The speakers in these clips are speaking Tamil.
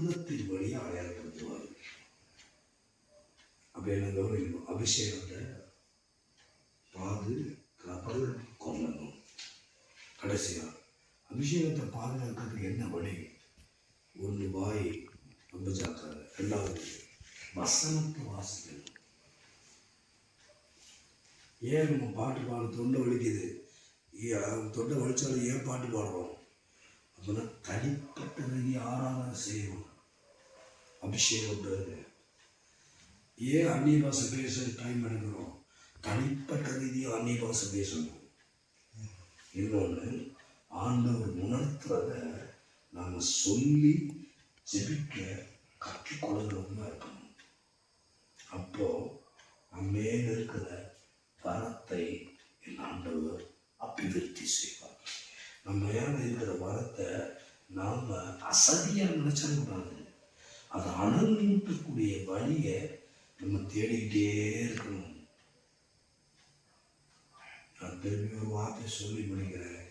அற்புதத்தின் வழியாக அடையாளப்படுத்துவார் அப்ப என்ன கவனிக்கணும் அபிஷேகத்தை பாதுகாப்பது கொல்லணும் கடைசியா அபிஷேகத்தை பாதுகாக்கிறதுக்கு என்ன வழி ஒன்று வாய் ரொம்ப ஜாக்கிரதை ரெண்டாவது வசனத்தை வாசிக்கணும் ஏன் நம்ம பாட்டு பாட தொண்டை வலிக்குது தொண்டை வலிச்சாலும் ஏன் பாட்டு பாடுறோம் அப்படின்னா தனிப்பட்ட ரீதி ஆராதனை செய்யணும் அபிஷேகம் பெறுது ஏன் அந்நிய பாஷை பேச டைம் எடுக்கிறோம்? தனிப்பட்ட ரீதியாக அந்நிய பாஷை பேசணும். இன்னொன்று ஆண்டவர் உணர்த்துறத நாம் சொல்லி ஜெபிக்க கற்றுக்கொள்கிறவங்க இருக்கணும். அப்போ நம்ம மேல இருக்கிற வரத்தை என் ஆண்டவர் அபிவிருத்தி செய்வார். நம்ம மேல இருக்கிற வரத்தை நாம் அசதியாக நினைச்சிடக்கூடாது அதை அணுகக்கூடிய வழியை நம்ம தேடிக்கிட்டே இருக்கணும். நான் திரும்பி ஒரு வார்த்தை சொல்லி முடிக்கிறேன்.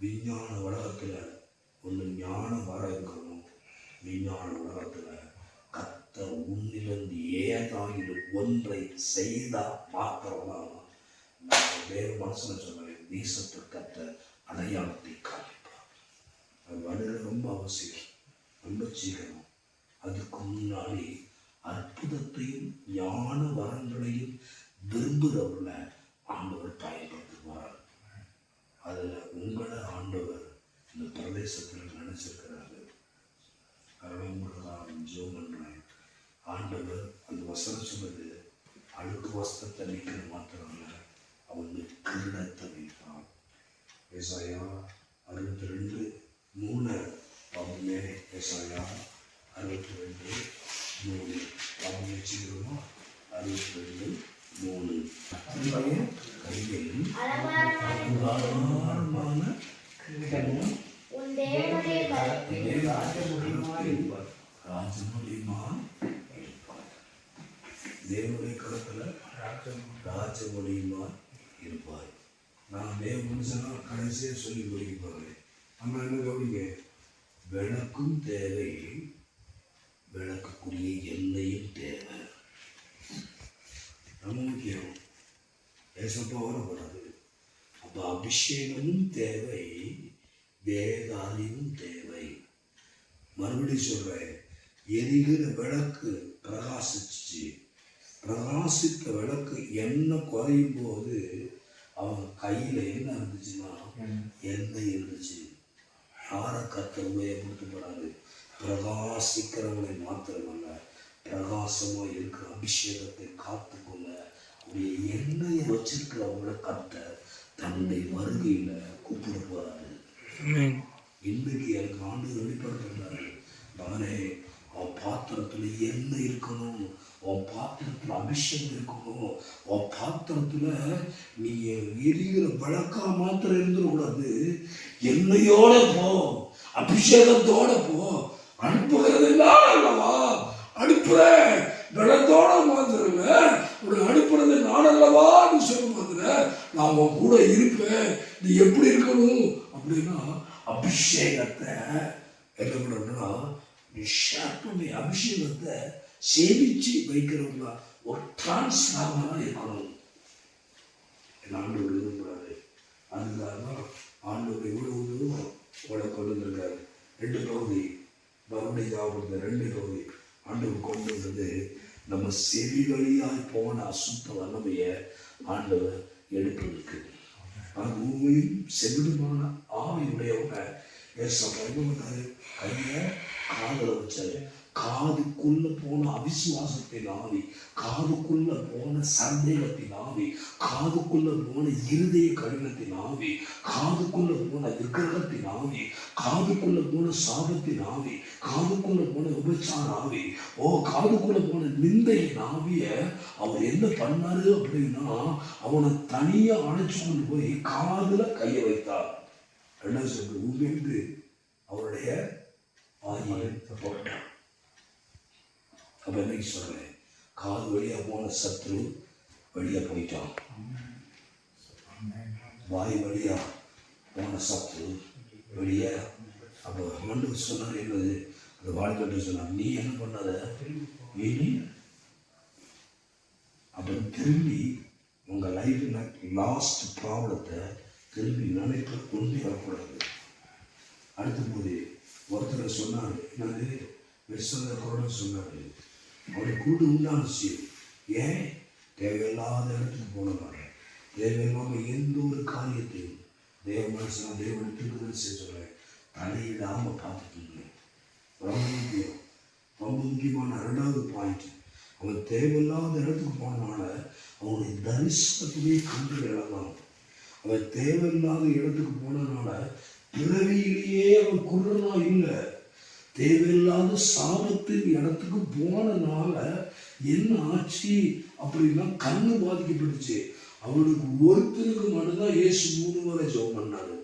விஞ்ஞான உலகத்தில் ஒன்று ஞானம் வர இருக்கணும். விஞ்ஞான உலகத்தில் கத்த உன்னிலிருந்து ஏதாயிலும் ஒன்றை செய்தால் மாத்திரம்தான். நான் வேறு மனசில் சொல்கிறேன் தேசத்தை கத்த அடையாளத்தை காமிப்பார் அது வழியில் ரொம்ப அவசியம். ரொம்ப சீக்கிரம். அதுக்கு முன்னாடி அற்புதத்தையும் ஞான வரங்களையும் விரும்புகிறவர்களை ஆண்டவர் பயன்படுத்துவார். அதில் உங்களை ஆண்டவர் இந்த பிரதேசத்தில் நினைச்சிருக்கிறாரு. அதனால் உங்களுக்காக ஜோம் பண்ணுறேன் ஆண்டவர் அந்த வசனம் சொன்னது அழுக்கு வஸ்திரத்தை நிற்கிற மாத்திரம் இல்லை அவங்க கிரீடத்தை வைப்பான். விவசாயம் அறுபத்தி ரெண்டு மூணு அவங்க விவசாயம் அறுபத்தி ரெண்டு மூணு. அவங்க வச்சுக்கிறோமா? அறுபத்தி ரெண்டு மூணு. கையில் கையில் அலங்காரமான கிரீடமும் ராஜமுடியுமா தேவனுடைய களத்துல ராஜமுடியுமா இருப்பாய் நான் தேவ மனுஷனா கடைசியா சொல்லி கொடுக்க போறேன். நம்ம என்ன கவனிங்க? விளக்கும் தேவை. விளக்கக்கூடிய எல்லையும் தேவை. நம்ம முக்கியம் ஏசப்பா வரக்கூடாது அப்போ அபிஷேகமும் தேவை வேத அறிவும் தேவை. மறுபடியும் சொல்றேன் எரிகிற விளக்கு பிரகாசிச்சு பிரகாசித்த விளக்கு எண்ணெய் குறையும் போது அவங்க கையில் என்ன இருந்துச்சுன்னா எண்ணெய் இருந்துச்சு. யாரை கத்த உபயோகப்படுத்தப்படாது. பிரகாசிக்கிறவங்களை மாத்திரமல்ல பிரகாசமாக இருக்கிற அபிஷேகத்தை காத்துக்கொள்ள உடைய எண்ணெயை வச்சிருக்கிறவங்கள கத்த தன்னுடைய வருகையில் கூப்பிட போறாரு இன்னைக்கு எனக்கு ஆண்டு வெளிப்படுத்துறாரு மகனே உன் பாத்திரத்துல என்ன இருக்கணும் உன் பாத்திரத்துல அபிஷேகம் இருக்கணும் உன் பாத்திரத்துல நீ எரிகிற விளக்கா மாத்திரம் இருந்துடக்கூடாது. எண்ணெயோட போ அபிஷேகத்தோட போ அனுப்புகிறது அல்லவா அனுப்புறேன் விளக்கோட மாதிரில உன்னை அனுப்புறது நான் அல்லவா நீ நான் உன் கூட இருப்பேன். நீ எப்படி இருக்கணும்? அப்படின்னா அபிஷேகத்தை என்ன பண்ணணும்னா நீ அபிஷேகத்தை சேமிச்சு வைக்கிறவங்களா ஒரு டிரான்ஸ்ஃபார்மராக இருக்கணும். என் ஆண்டவர் விரும்புகிறாரு அதுக்காக ஆண்டவர் இவ்வளவு உங்களை கொண்டு வந்திருக்காரு. ரெண்டு பகுதி. மறுபடியும் ஞாபகப்படுத்த ரெண்டு பகுதி ஆண்டவர் கொண்டு வந்தது நம்ம செவி வழியாய் போன அசுத்த வல்லமையை ஆண்டவர் எடுப்பதற்கு அது உண்மையும் செவிடுமான ஆவியுடையவங்க. ஏசப்பா என்ன கையை காதில் வச்சாரு. காதுக்குள்ள போன அவிசுவாசத்தின் ஆவி காதுக்குள்ள போன சந்தேகத்தின் ஆவி காதுக்குள்ள போன இருதய கடினத்தின் ஆவி காதுக்குள்ள போன விக்கிரகத்தின் ஆவி காதுக்குள்ள போன சாபத்தின் ஆவி காதுக்குள்ள போன உபச்சார ஆவி ஓ காதுக்குள்ள போன நிந்தையின் ஆவிய அவர் என்ன பண்ணாரு அப்படின்னா அவனை தனியா அழைச்சு கொண்டு போய் காதுல கைய வைத்தார். என்ன உமிழ்ந்து அவருடைய வாயை போட்டார். அப்ப என்ன சொல்றேன் காது வழியா போன சத்ரு வெளியே போயிட்டான். வாய் வழியா போன சத்ரு வெளியே அப்போ மண்டு சொன்னார் என்பது அந்த வாழ்க்கை சொன்னார் நீ என்ன பண்ணாத? இனி அப்புறம் திரும்பி உங்கள் லைஃப்பில் லாஸ்ட் ப்ராப்ளத்தை திரும்பி நினைக்க கொண்டு வரக்கூடாது. அடுத்த போது ஒருத்தர் சொன்னார் என்னது? விஸ்வந்த சொன்னார். அவரை கூட்டு செய்யும் ஏன்? தேவையில்லாத இடத்துக்கு போனதாக தேவையில்லாம எந்த ஒரு காரியத்தையும் தேவ மனுஷனா தேவன் திருக்குதல் செஞ்சுறேன் தலையிடாம பார்த்துக்கீங்க ரொம்ப முக்கியம் ரொம்ப முக்கியமான ரெண்டாவது பாயிண்ட் அவன் தேவையில்லாத இடத்துக்கு போனனால அவனுடைய தரிசனத்திலே கண்டு இழந்தான் அவன் தேவையில்லாத இடத்துக்கு போனனால பிறவியிலேயே அவன் குருடனா இல்லை. தேவையில்லாத சாபத்தின் இடத்துக்கு போனதுனால என்ன ஆச்சு அப்படின்னா கண்ணு பாதிக்கப்பட்டுச்சு. அவனுக்கு ஒருத்தருக்கு மட்டும்தான் ஏசு மூணு முறை ஜெபம் பண்ணாரு.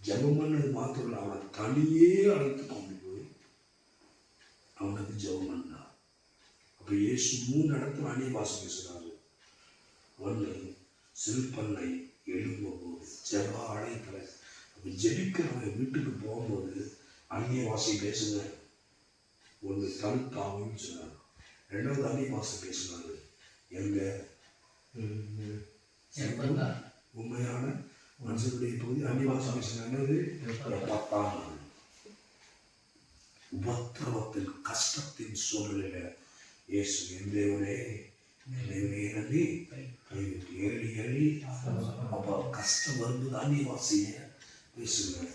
ஜெபம் பண்ணது மாத்திரம் இல்லை அவனை தனியே அழைத்து கொண்டு போய் அவனுக்கு ஜெபம் பண்ணான் அப்போ ஏசு மூணு இடத்துல அந்நிய வாசம் பேசுகிறாரு ஒன்று சிறுபண்ணை எழும்பும்போது ஜெப அழைத்தல அப்போ ஜெபிக்கிறவன் வீட்டுக்கு போகும்போது அந்நிய வாசி பேசுங்க. ஒன்று தடுத்தாவும் சொன்னார் ரெண்டாவது அந்நிய பாஷை பேசினாரு எங்க? உண்மையான மனுஷனுடைய பகுதி அந்நிய பாஷை பேசினாங்க. பத்தாம் உபத்திரவத்தில் கஷ்டத்தின் சூழ்நிலையில இயேசு என் தேவனே என் தேவனே நம்பி கைவிட்டு ஏறி ஏறி அப்போ கஷ்டம் வரும்போது அந்நியவாசிய பேசுங்க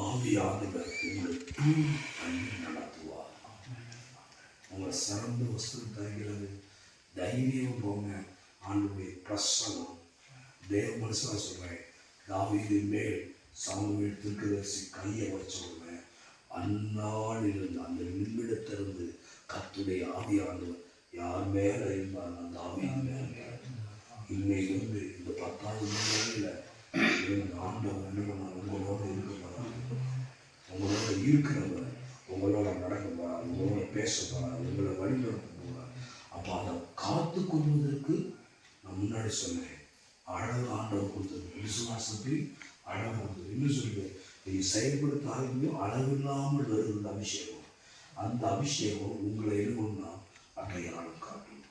ஆவியானவர் உங்களை பண்ணி நடத்துவார் உங்களை சிறந்த வசனம் தருகிறது தைரியம் போங்க ஆண்டுடைய பிரசனம் தேவ மனசாக சொல்கிறேன் தாவீதின் மேல் சாமுவேல் திருக்கதரிசி கையை வச்ச உடனே அந்நாளிலிருந்து அந்த நிமிடத்திலிருந்து கத்துடைய ஆவியானவர் யார் மேலே இருந்தார் அந்த ஆவியின் மேலே வந்து இந்த பத்தாவது நிலையில் இந்த ஆண்டவர் என்ன பண்ணார் உங்களோட இருக்க உங்களோட இருக்கிறவர் உங்களோட நடக்க உங்களோட பேச உங்களை வழிநடத்த அப்போ அதை காத்து கொள்வதற்கு நான் முன்னாடி சொன்னேன் அழகு ஆண்டவர் கொடுத்தது விசுவாசத்தில் அழகு கொடுத்தது இன்னும் சொல்லுவேன் நீ செயல்படுத்த ஆரம்பிக்கும் அளவில்லாமல் வருகிற அபிஷேகம். அந்த அபிஷேகம் உங்களை என்ன அடையாளம் காட்டும்.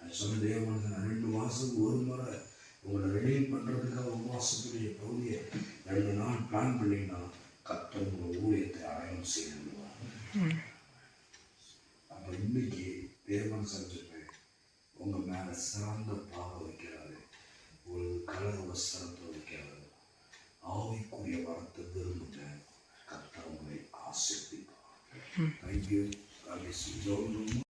நான் சொன்ன தேவன் ரெண்டு மாதத்துக்கு ஒரு முறை உங்களை ரெடி பண்ணுறதுக்காக உபவாசத்துடைய பகுதியை ரெண்டு நாள் பிளான் பண்ணிங்கன்னா கத்தர் உங்கள் ஊழியத்தை அடையாளம் செய்திருவார் அப்போ இன்னைக்கு தேவன் செஞ்சிருப்பேன் உங்கள் மேலே சிறந்த பாவை வைக்கிறாரு ஒரு கலர் வஸ்திரத்தை வைக்கிறாரு ஆவிக்குரிய வரத்தை விரும்புகிறேன் கத்தர் உங்களை ஆசிர்வதிப்பார். Thank you zone